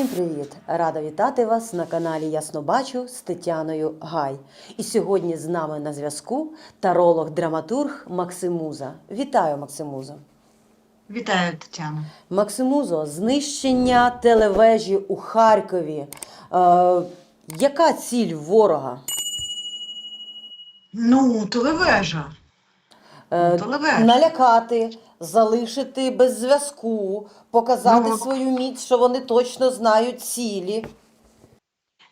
Всім привіт! Рада вітати вас на каналі Ясно Бачу з Тетяною Гай. І сьогодні з нами на зв'язку таролог-драматург Максимуза. Вітаю, Максимузо! Вітаю, Тетяна. Максимузо, знищення телевежі у Харкові. Е, яка ціль ворога? Ну, телевежа. Е, телевежа. налякати, залишити без зв'язку, показати Ну. свою міць, що вони точно знають цілі.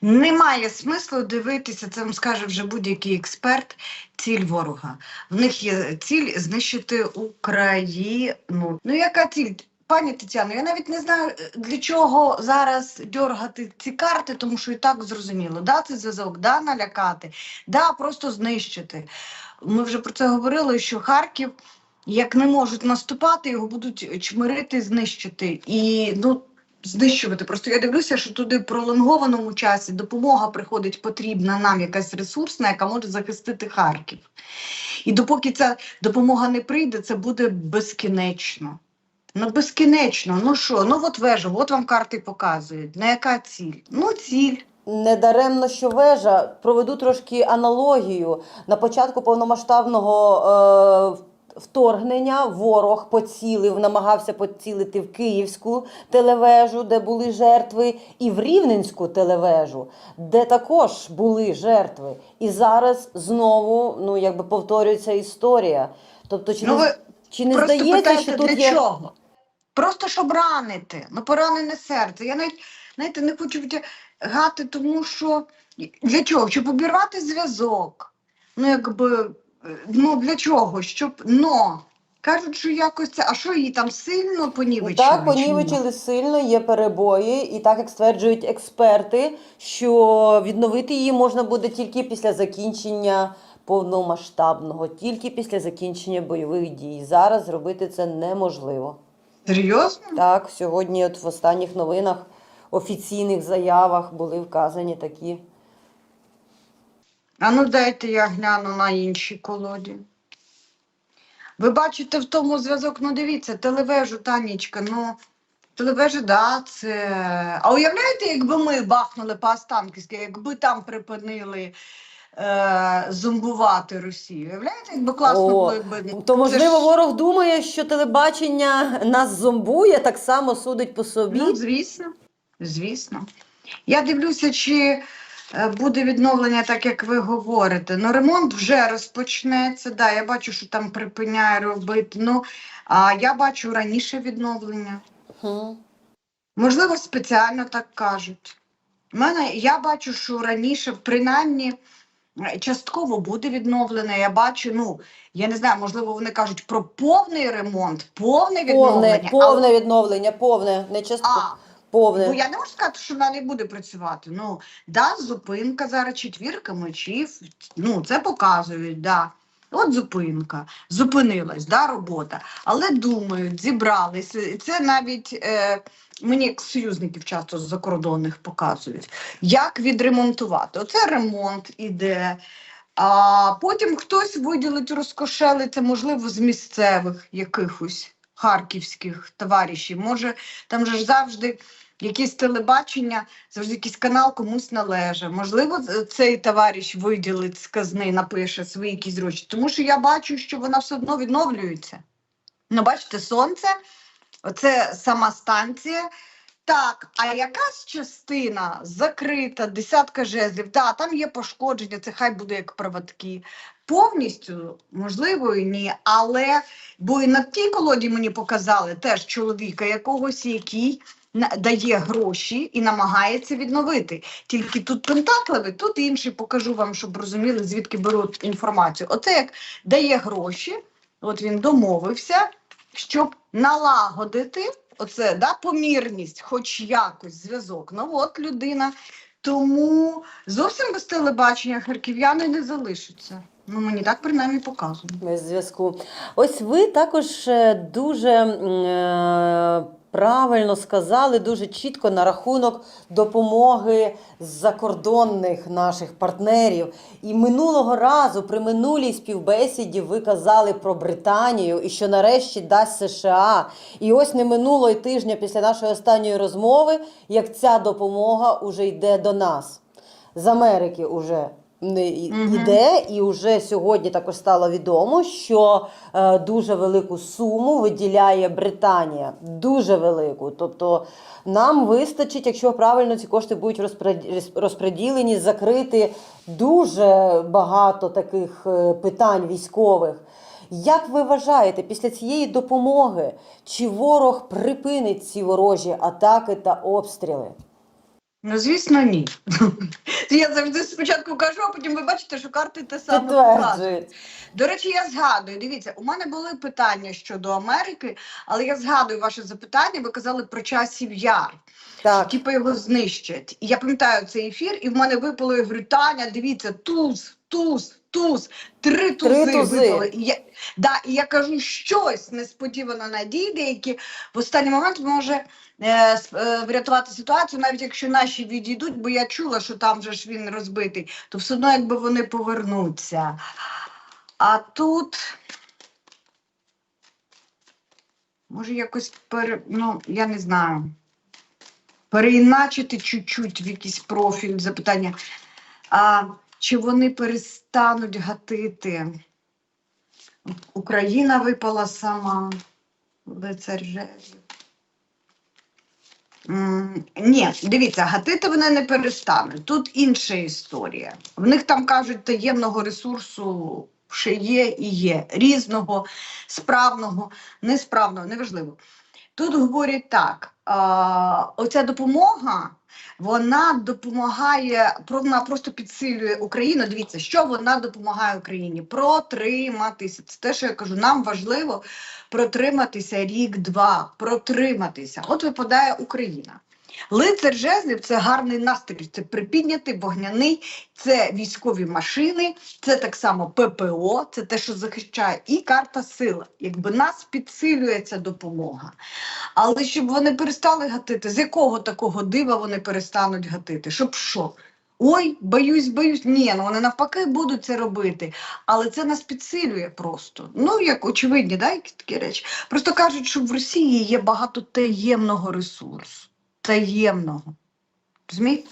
Немає смислу дивитися, це вам скаже вже будь-який експерт, ціль ворога. В них є ціль знищити Україну. Ну, яка ціль? Пані Тетяно, я навіть не знаю, для чого зараз дергати ці карти, тому що і так зрозуміло. Да, це зв'язок, да, налякати, да, просто знищити. Ми вже про це говорили, що Харків, як не можуть наступати, його будуть чмирити, знищити. І ну, знищувати. Просто я дивлюся, що туди в пролонгованому часі допомога приходить потрібна нам, якась ресурсна, яка може захистити Харків. І допоки ця допомога не прийде, це буде безкінечно. Ну, безкінечно. Ну що, ну от вежа, от вам карти показують. На яка ціль? Ну, ціль. Недаремно, що вежа, проведу трошки аналогію. На початку повномасштабного е, вторгнення ворог поцілив, намагався поцілити в Київську телевежу, де були жертви, і в Рівненську телевежу, де також були жертви. І зараз знову ну, якби повторюється історія. Тобто, чи, Ну, не, чи не здається, що тут для є. чого? Просто щоб ранити. Ну, поранене серце. Я навіть знаєте, не хочу втягати, тому що для чого? Щоб обірвати зв'язок. Ну, якби, ну для чого? Щоб но. Кажуть, що якось це, а що її там сильно понівечили? Так, понівечили сильно, є перебої, і так як стверджують експерти, що відновити її можна буде тільки після закінчення повномасштабного, тільки після закінчення бойових дій. Зараз зробити це неможливо. Серйозно? Так, сьогодні, от в останніх новинах, офіційних заявах були вказані такі. А ну дайте я гляну на інші колоді. Ви бачите в тому зв'язок, ну дивіться, телевежу, Танічка, ну, телевежа, да, це. А уявляєте, якби ми бахнули по Останківськи, якби там припинили е, зомбувати Росію? Уявляєте, якби класно О, було, якби. То можливо, ж- ворог думає, що телебачення нас зомбує, так само судить по собі. Ну, звісно, звісно. Я дивлюся, чи буде відновлення, так як ви говорите. Ну, ремонт вже розпочнеться. Да, я бачу, що там припиняє робити. Ну, а я бачу раніше відновлення. Мгм. Можливо, спеціально так кажуть. У мене я бачу, що раніше, принаймні, е, частково буде відновлене. Я бачу, ну я не знаю, можливо, вони кажуть про повний ремонт, повне відновлення. Повне, але- відновлення, повне, не частково. А, Повне. Ну, я не можу сказати, що вона не буде працювати. Ну, да, зупинка зараз, четвірка мечів, ну, це показують, да. От зупинка, зупинилась, да, робота. Але думають, зібрались. Це навіть е, мені союзників часто з закордонних показують, як відремонтувати. Оце ремонт іде. А потім хтось виділить, розкошелиться, можливо, з місцевих якихось харківських товаришів. Може, там же ж завжди якесь телебачення, завжди якийсь канал комусь належить. Можливо, цей товариш виділить з казни, напише свої якісь гроші. Тому що я бачу, що вона все одно відновлюється. Ну, бачите, сонце, оце сама станція. Так, а якась частина закрита, десятка жезлів, да, там є пошкодження, це хай буде як проводки. Повністю, можливо, і ні. Але бо і на тій колоді мені показали теж чоловіка якогось, який дає гроші і намагається відновити. Тільки тут пентакливий, тут інший покажу вам, щоб розуміли, звідки беруть інформацію. Оце як дає гроші, от він домовився, щоб налагодити оце, да, помірність, хоч якось зв'язок. Ну от людина. Тому зовсім без телебачення харків'яни не залишаться. Ну, мені так принаймні показують. Без зв'язку. Ось ви також е, дуже е, правильно сказали дуже чітко на рахунок допомоги закордонних наших партнерів. І минулого разу при минулій співбесіді ви казали про Британію і що нарешті дасть США. І ось не минуло й тижня після нашої останньої розмови, як ця допомога уже йде до нас з Америки. Уже і- іде, і вже сьогодні також стало відомо, що е, дуже велику суму виділяє Британія. Дуже велику. Тобто нам вистачить, якщо правильно ці кошти будуть розпреділені, закрити дуже багато таких е, питань військових. Як ви вважаєте, після цієї допомоги чи ворог припинить ці ворожі атаки та обстріли? Ну, звісно, ні. Я завжди спочатку кажу, а потім ви бачите, що карти те саме показують. До речі, я згадую. Дивіться, у мене були питання щодо Америки, але я згадую ваше запитання. Ви казали про часів яр. Так. Типу його знищать. І я пам'ятаю цей ефір, і в мене випало я говорю, Таня, дивіться, туз, туз, туз, три тузи, Три тузи. І я, да, і я кажу, щось несподівано надійде, яке в останній момент може е, е, врятувати ситуацію, навіть якщо наші відійдуть, бо я чула, що там же ж він розбитий, то все одно якби вони повернуться. А тут. Може, якось пере... ну, я не знаю. Переіначити чуть-чуть в якийсь профіль запитання. А чи вони перестануть гатити? Україна випала сама, лицар жезлів. Ні, дивіться, гатити вони не перестануть. Тут інша історія. В них там кажуть, таємного ресурсу ще є і є. Різного, справного, несправного, неважливо. Тут говорять так: оця допомога. Вона допомагає, вона просто підсилює Україну. Дивіться, що вона допомагає Україні протриматися. Це те, що я кажу, нам важливо протриматися рік-два, протриматися. От випадає Україна. Лицар жезлів це гарний настрій, це припіднятий, вогняний, це військові машини, це так само ППО, це те, що захищає, і карта сила. Якби нас підсилює ця допомога. Але щоб вони перестали гатити, з якого такого дива вони перестануть гатити? Щоб що? Ой, боюсь, боюсь. Ні, ну вони навпаки будуть це робити. Але це нас підсилює просто. Ну, як очевидні, да, якісь такі речі. Просто кажуть, що в Росії є багато таємного ресурсу. Таємного. Розумієте?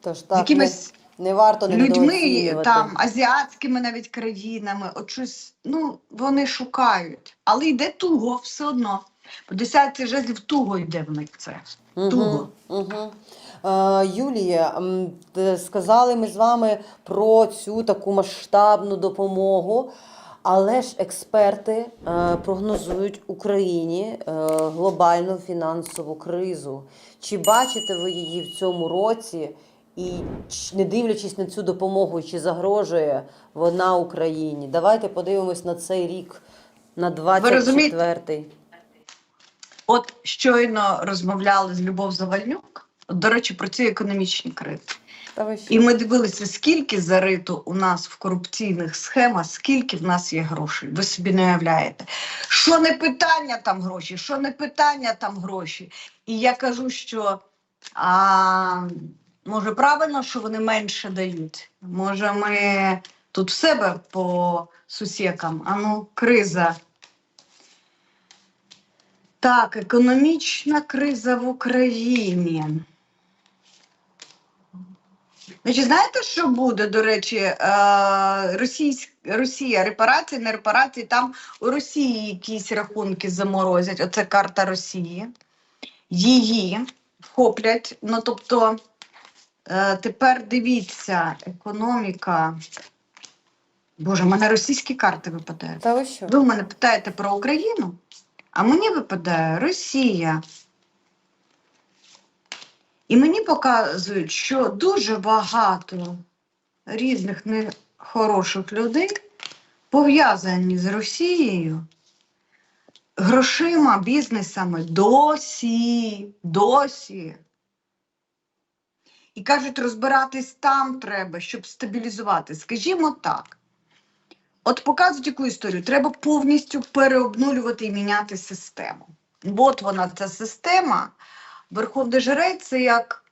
Тож так, якимись не, не варто не людьми, там, азіатськими навіть країнами, от щось, ну, вони шукають. Але йде туго все одно. По десятці жезлів туго йде в них це. туго. Угу, угу. Е, Юлія, сказали ми з вами про цю таку масштабну допомогу, але ж експерти е, прогнозують Україні е, глобальну фінансову кризу. Чи бачите ви її в цьому році? І не дивлячись на цю допомогу, чи загрожує вона Україні? Давайте подивимось на цей рік, на розумієте? 24-й. От щойно розмовляли з Любов Завальнюк, до речі, про ці економічні кризи. І ми дивилися, скільки зарито у нас в корупційних схемах, скільки в нас є грошей. Ви собі не уявляєте. Що не питання там гроші, що не питання там гроші. І я кажу, що а, може правильно, що вони менше дають. Може, ми тут в себе по сусікам, а ну, криза. Так, економічна криза в Україні. Значить, знаєте, що буде, до речі, е, Російсь... Росія, репарації, не репарації, там у Росії якісь рахунки заморозять. Оце карта Росії. Її вхоплять. Ну, тобто, е, тепер дивіться, економіка. Боже, в мене російські карти випадають. Та ви що? Ви в мене питаєте про Україну, а мені випадає Росія. І мені показують, що дуже багато різних нехороших людей пов'язані з Росією, грошима, бізнесами досі, досі. І кажуть, розбиратись там треба, щоб стабілізувати. Скажімо так. От показують яку історію. Треба повністю переобнулювати і міняти систему. от вона ця система. Верховний жрець це як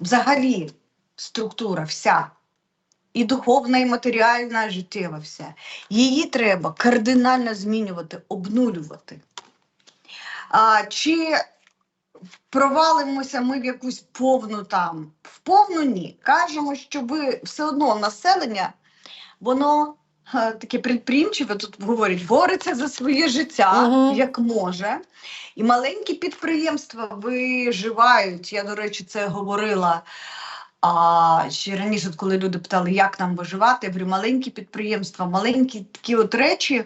взагалі структура вся. І духовна, і матеріальна, і життєва вся. Її треба кардинально змінювати, обнулювати. А, чи провалимося ми в якусь повну там? В повну ні. Кажемо, що ви все одно населення, воно таке підприємчиве, тут говорять, бореться за своє життя, Мгм. як може. І маленькі підприємства виживають. Я, до речі, це говорила. А ще раніше, коли люди питали, як нам виживати, я говорю, маленькі підприємства, маленькі такі от речі.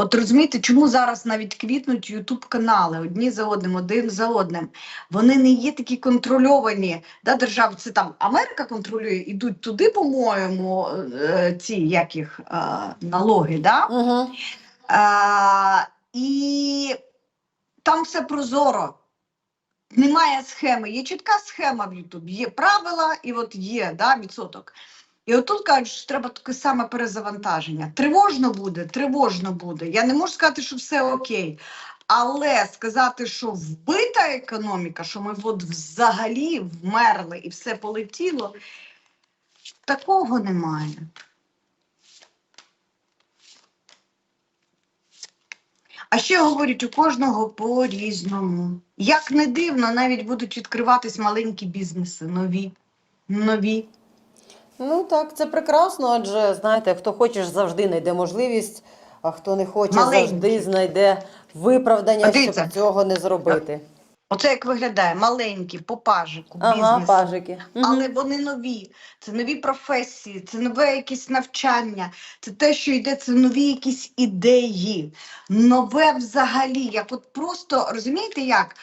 От розумієте, чому зараз навіть квітнуть ютуб канали одні за одним, один за одним. Вони не є такі контрольовані. Да, держави, це там Америка контролює, ідуть туди, по-моєму, е, ці як їх е, налоги. Да? Угу. А, і там все прозоро. Немає схеми. Є чітка схема в Ютубі. Є правила, і от є да, відсоток. І отут кажуть, що треба таке саме перезавантаження. Тривожно буде, тривожно буде. Я не можу сказати, що все окей. Але сказати, що вбита економіка, що ми от взагалі вмерли і все полетіло, такого немає. А ще говорять, у кожного по-різному. Як не дивно, навіть будуть відкриватись маленькі бізнеси, нові, нові. Ну так, це прекрасно, адже знаєте, хто хоче завжди знайде можливість, а хто не хоче, Маленький. завжди знайде виправдання, дивіться. щоб цього не зробити. Оце як виглядає маленькі, по пажику, Ага, бізнес. пажики. Мгм. Але вони нові, це нові професії, це нове якесь навчання, це те, що йде, це нові якісь ідеї, нове взагалі. Як от просто розумієте, як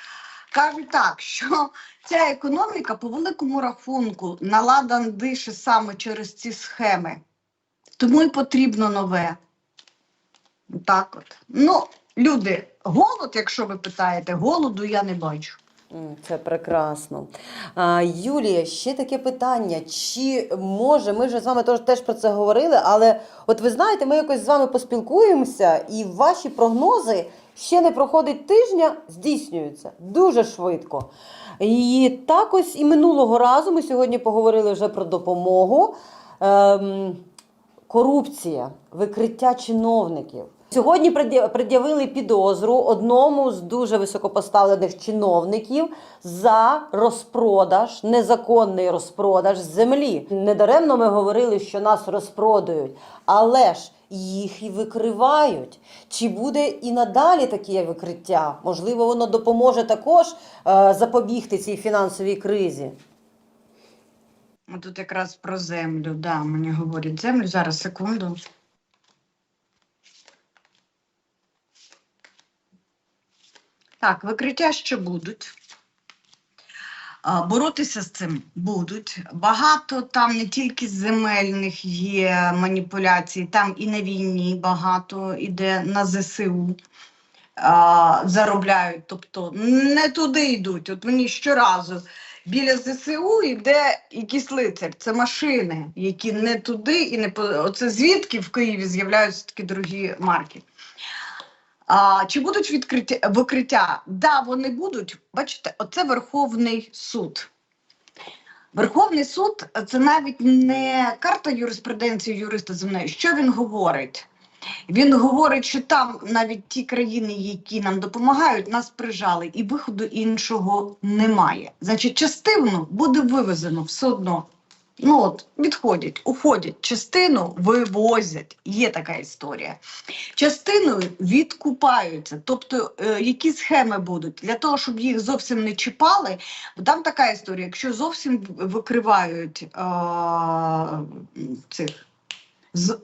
кажуть так, що ця економіка по великому рахунку наладан дише саме через ці схеми. Тому і потрібно нове. Так от. Ну, люди, голод, якщо ви питаєте, голоду я не бачу. Це прекрасно. Юлія, ще таке питання. Чи може, ми вже з вами теж про це говорили, але от ви знаєте, ми якось з вами поспілкуємося, і ваші прогнози ще не проходить тижня, здійснюються дуже швидко. І так ось і минулого разу ми сьогодні поговорили вже про допомогу. Ем, корупція, викриття чиновників. Сьогодні пред'явили підозру одному з дуже високопоставлених чиновників за розпродаж, незаконний розпродаж землі. Недаремно ми говорили, що нас розпродають, але ж їх і викривають. Чи буде і надалі таке викриття? Можливо, воно допоможе також е, запобігти цій фінансовій кризі. Тут якраз про землю, да, мені говорять землю. Зараз секунду. Так, викриття ще будуть. Боротися з цим будуть. Багато там не тільки земельних є маніпуляцій, там і на війні багато іде на ЗСУ. Заробляють, тобто не туди йдуть. От мені щоразу біля ЗСУ йде якийсь лицар. Це машини, які не туди і не по оце звідки в Києві з'являються такі дорогі марки. А, чи будуть відкриття викриття? Да, вони будуть. Бачите, оце Верховний суд. Верховний суд це навіть не карта юриспруденції юриста земної. Що він говорить? Він говорить, що там навіть ті країни, які нам допомагають, нас прижали, і виходу іншого немає. Значить, частину буде вивезено все одно. Ну от відходять, уходять, частину вивозять. Є така історія. Частиною відкупаються. Тобто, е, які схеми будуть для того, щоб їх зовсім не чіпали. Там така історія: якщо зовсім викривають е, цих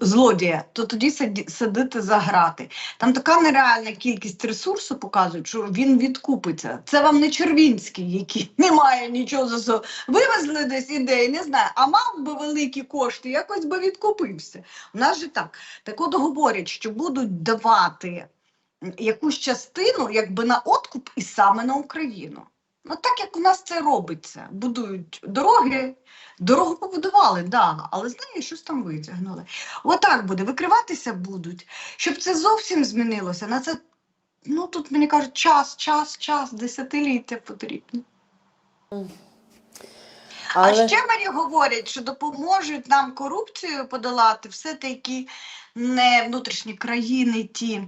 злодія, то тоді сидити за грати. Там така нереальна кількість ресурсу показують, що він відкупиться. Це вам не Червінський, який не має нічого за собою. Вивезли десь ідеї, не знаю, а мав би великі кошти, якось би відкупився. У нас же так. Так от говорять, що будуть давати якусь частину якби на откуп і саме на Україну. Ну так як у нас це робиться, будують дороги, дорогу побудували, да, але з неї щось там витягнули. Отак буде, викриватися будуть. Щоб це зовсім змінилося, на це ну тут мені кажуть, час, час, час, десятиліття потрібно. Але А ще мені говорять, що допоможуть нам корупцію подолати все-таки не внутрішні країни, ті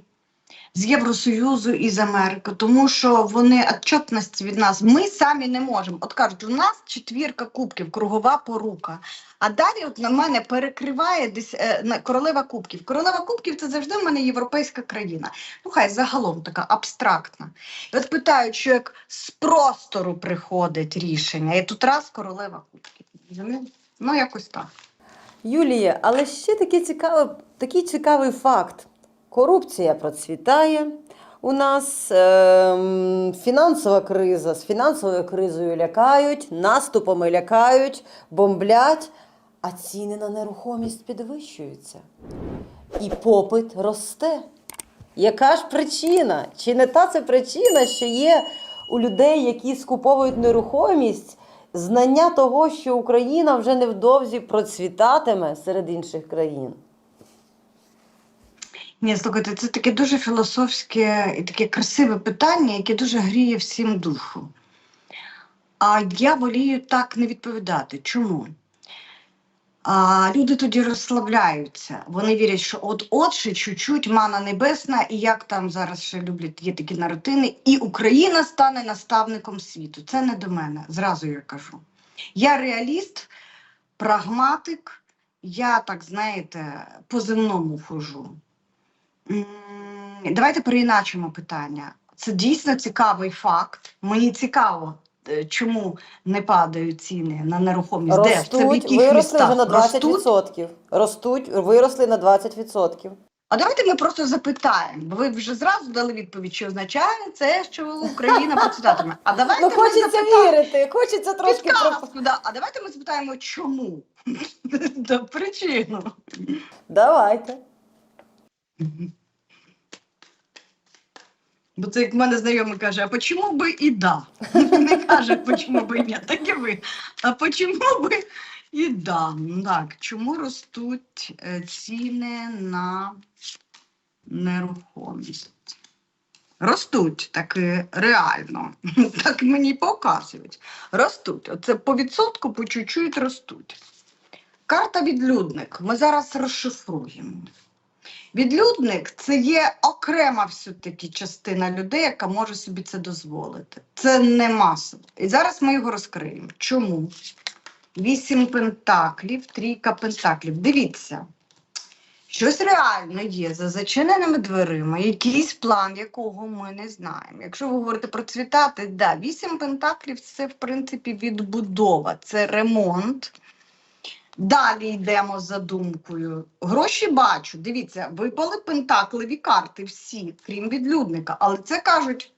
з Євросоюзу і з Америки, тому що вони отчетність від нас. Ми самі не можемо. От кажуть, у нас четвірка кубків, кругова порука. А далі от на мене перекриває десь е, королева кубків. Королева кубків це завжди в мене європейська країна. Ну хай загалом така абстрактна. І от питають, що як з простору приходить рішення, і тут раз королева кубків. Ну, якось так. Юлія, але ще такий цікавий, такий цікавий факт. Корупція процвітає у нас, ем, фінансова криза. З фінансовою кризою лякають, наступами лякають, бомблять, а ціни на нерухомість підвищуються. І попит росте. Яка ж причина? Чи не та це причина, що є у людей, які скуповують нерухомість, знання того, що Україна вже невдовзі процвітатиме серед інших країн? Ні, слухайте, це таке дуже філософське і таке красиве питання, яке дуже гріє всім душу. А я волію так не відповідати. Чому? А, люди тоді розслабляються. Вони вірять, що от-от ще чуть-чуть мана небесна, і як там зараз ще люблять, є такі наратини, і Україна стане наставником світу. Це не до мене, зразу я кажу. Я реаліст, прагматик, я так знаєте, по земному хожу. Давайте переіначимо питання. Це дійсно цікавий факт. Мені цікаво, е, чому не падають ціни на нерухомість. Де? Це в яких виросли містах? вже на Ростуть? 20%. Ростуть, виросли на 20%. А давайте ми просто запитаємо, бо ви вже зразу дали відповідь, що означає це, що Україна процвітатиме. А давайте Ну ми запитаємо вірити, хочеться трошки про... да. А давайте ми запитаємо, чому? Причину. Давайте. Бо це як в мене знайомий каже, а почому би і да? Не каже, почому би і ні, так і ви. А почому би і да? Так, чому ростуть е, ціни на нерухомість? Ростуть таки реально. Так мені показують. Ростуть. Оце по відсотку, по чуть-чуть ростуть. Карта відлюдник. Ми зараз розшифруємо. Відлюдник це є окрема все-таки частина людей, яка може собі це дозволити. Це не масово. І зараз ми його розкриємо. Чому? Вісім пентаклів, трійка пентаклів. Дивіться, щось реально є за зачиненими дверима, якийсь план, якого ми не знаємо. Якщо ви говорите про цвітати, да, вісім пентаклів це, в принципі, відбудова, це ремонт. Далі йдемо за думкою. Гроші бачу. Дивіться, випали пентакливі карти всі, крім відлюдника. Але це кажуть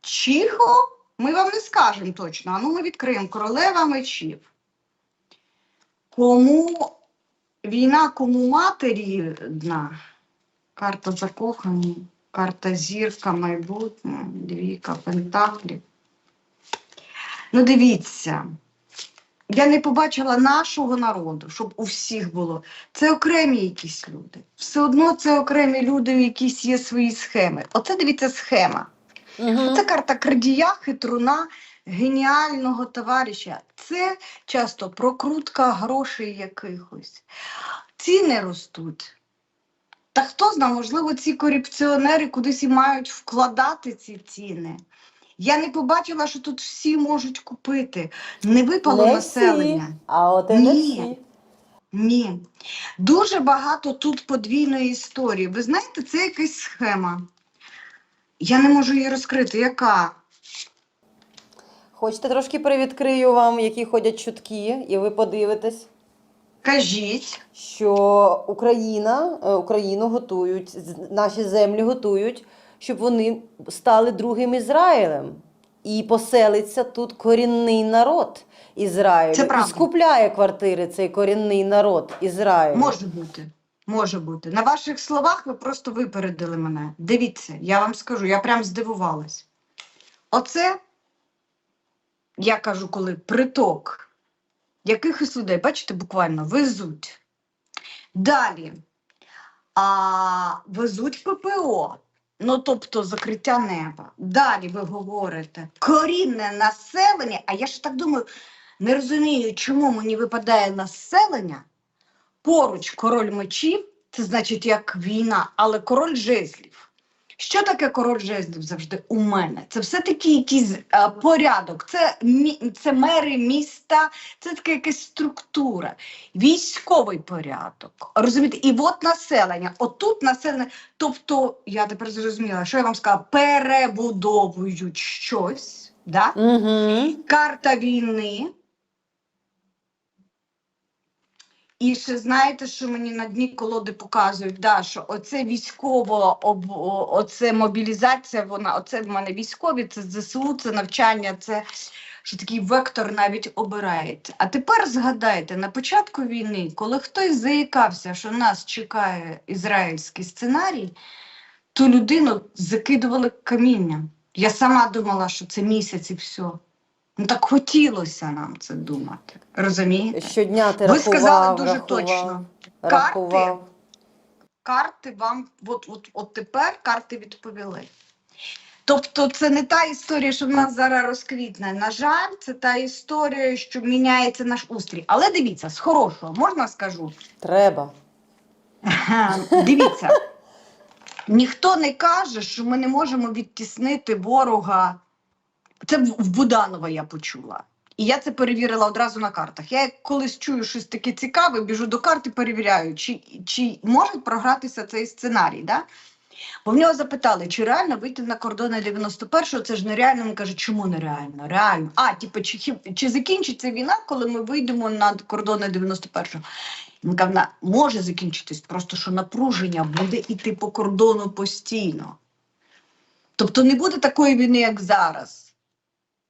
чихо, ми вам не скажемо точно. А ну ми відкриємо королева мечів. Кому війна, кому матері рідна? Карта закохані, карта зірка, майбутнє, двійка пентаклів. Ну, дивіться. Я не побачила нашого народу, щоб у всіх було. Це окремі якісь люди. Все одно це окремі люди, у якісь є свої схеми. Оце дивіться схема. Угу. Це карта крадія, хитруна, геніального товариша. Це часто прокрутка грошей якихось. Ціни ростуть. Та хто знає, можливо, ці корупціонери кудись і мають вкладати ці ціни. Я не побачила, що тут всі можуть купити. Не випало Не населення. всі, а от і не всі. Ні. Дуже багато тут подвійної історії. Ви знаєте, це якась схема. Я не можу її розкрити. Яка? Хочете трошки привідкрию вам, які ходять чутки, і ви подивитесь, Кажіть. що Україна, е, Україну готують, наші землі готують, щоб вони стали другим Ізраїлем. І поселиться тут корінний народ Ізраїлю. Це і скупляє квартири цей корінний народ Ізраїлю. Може бути. Може бути. На ваших словах ви просто випередили мене. Дивіться, я вам скажу, я прям здивувалась. Оце, я кажу, коли приток якихось людей, бачите, буквально везуть. Далі. А, везуть ППО. Ну, тобто закриття неба. Далі ви говорите корінне населення. А я ж так думаю, не розумію, чому мені випадає населення. Поруч король мечів, це значить як війна, але король жезлів. Що таке король жезлів завжди у мене? Це все-таки якийсь е, порядок, це, мі- це мери міста, це така якась структура, військовий порядок. Розумієте? І от населення, отут населення, тобто, я тепер зрозуміла, що я вам сказала, перебудовують щось, да? Угу. карта війни. І ще знаєте, що мені на дні колоди показують, да, що оце військово, об, оце мобілізація, вона, оце в мене військові, це ЗСУ, це навчання, це що такий вектор навіть обирається. А тепер згадайте, на початку війни, коли хтось заїкався, що нас чекає ізраїльський сценарій, ту людину закидували камінням. Я сама думала, що це місяць і все. Ну так хотілося нам це думати. Розумієте? Щодня ти Ви рахував, сказали дуже рахував, точно. рахував. Карти вам, от, от, от тепер карти відповіли. Тобто це не та історія, що в нас зараз розквітне. На жаль, це та історія, що міняється наш устрій. Але дивіться, з хорошого, можна скажу? Треба. Дивіться, ніхто не каже, що ми не можемо відтіснити ворога. Це в Буданова я почула. І я це перевірила одразу на картах. Я колись чую щось таке цікаве, біжу до карти, перевіряю, чи, чи може програтися цей сценарій. Да? Бо в нього запитали, чи реально вийти на кордони 91-го, це ж нереально. Він каже, чому нереально? Реально. А, типу, чи, чи закінчиться війна, коли ми вийдемо на кордони 91-го? Він каже, може закінчитись, просто що напруження буде йти по кордону постійно. Тобто не буде такої війни, як зараз.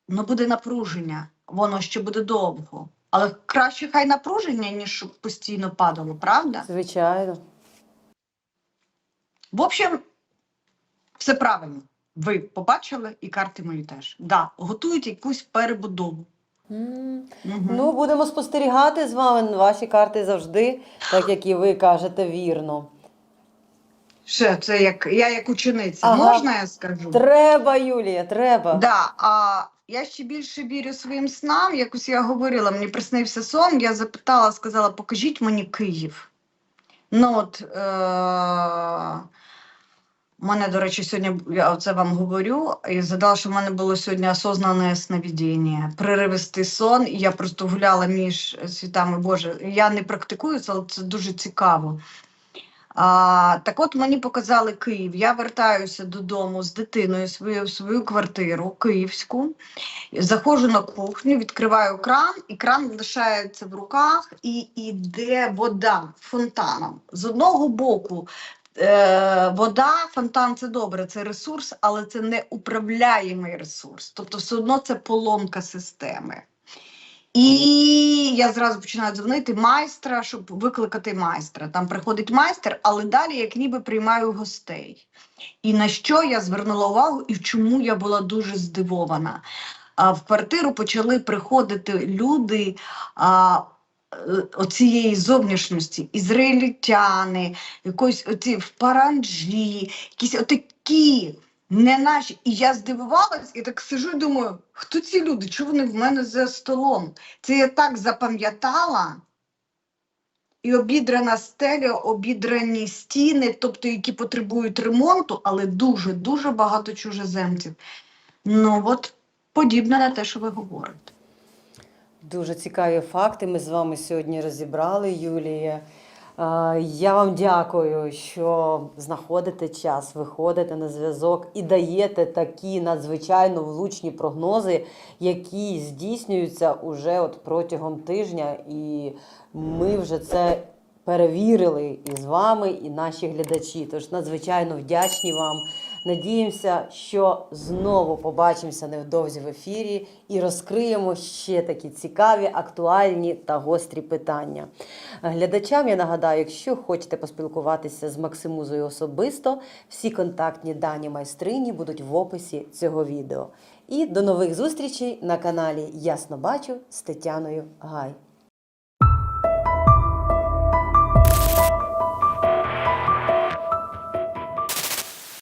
Ну буде напруження, воно ще буде довго. Але краще хай напруження, ніж щоб постійно падало, правда? Звичайно. В общем, все правильно. Ви побачили, і карти мої теж. Да, готують якусь перебудову. М. Мгм. Ну, будемо спостерігати з вами. Ваші карти завжди, так як і ви кажете, вірно. Ще це як я як учениця. Ага. Можна я скажу? Треба, Юлія, треба. Да, а я ще більше вірю своїм снам. Якось я говорила, мені приснився сон. Я запитала, сказала, покажіть мені Київ. Ну от е- у мене, до речі, сьогодні я оце вам говорю, і задала, що в мене було сьогодні осознане сновидіння, приривистий сон, і я просто гуляла між світами. Боже, я не практикую це, але це дуже цікаво. А, так от мені показали Київ. Я вертаюся додому з дитиною свою, свою квартиру київську. Заходжу на кухню, відкриваю кран, і кран лишається в руках, і йде вода фонтаном. З одного боку, е, вода, фонтан це добре, це ресурс, але це не управляємий ресурс. Тобто, все одно це поломка системи. І я зразу починаю дзвонити майстра, щоб викликати майстра. Там приходить майстер, але далі як ніби приймаю гостей. І на що я звернула увагу, і чому я була дуже здивована. А в квартиру почали приходити люди а, е, оцієї зовнішності, ізраїльтяни, якось оці в паранджі, якісь отакі. Не наші. І я здивувалась і так сижу і думаю, хто ці люди? Чого вони в мене за столом? Це я так запам'ятала. І обідрана стеля, обідрані стіни, тобто які потребують ремонту, але дуже-дуже багато чужеземців. Ну, от подібне на те, що ви говорите. Дуже цікаві факти. Ми з вами сьогодні розібрали, Юлія. Е, Я вам дякую, що знаходите час, виходите на зв'язок і даєте такі надзвичайно влучні прогнози, які здійснюються уже от протягом тижня. І ми вже це перевірили і з вами, і наші глядачі. Тож надзвичайно вдячні вам. Надіємося, що знову побачимося невдовзі в ефірі і розкриємо ще такі цікаві, актуальні та гострі питання. Глядачам я нагадаю, якщо хочете поспілкуватися з Максимузою особисто, всі контактні дані майстрині будуть в описі цього відео. І до нових зустрічей на каналі Ясно Бачу з Тетяною Гай.